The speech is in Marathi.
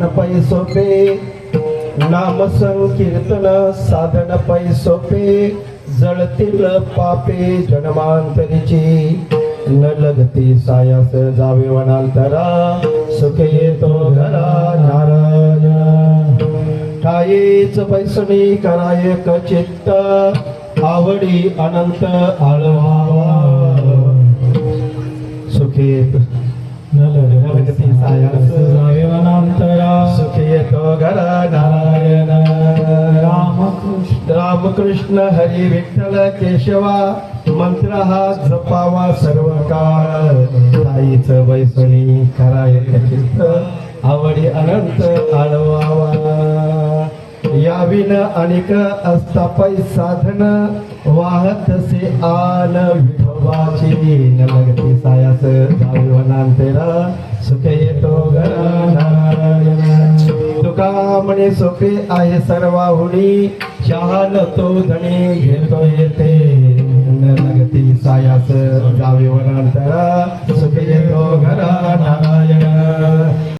साधन पै सोपे नाम संकीर्तन साधन पै सोपे जळतील पापे जन्मांतरीची. न लगती सायास जावे वनांतरा सुख येतो घरा नारायण. ठायेच पैसणी कराय चित्त आवडी अनंत आळवावा. सुखेत भगती सायास जावे वनांतरा रामकृष्ण हरी विठ्ठल केशवा मंत्र हा जपावा सर्व काळ ताईच वैसणी कराय चित्त आवडी अनंत आळवावा. याविन अनेक असता पै साधन वाहत से आन विठोबाची न लगती सायास जावे वनांतेरा सुख येतो घरा तुका म्हणे सोपे आहे सर्वाहुनी शहाल तो धणी घेतो येते. नगती सायास जावे वनांतर सुखी येतो घरा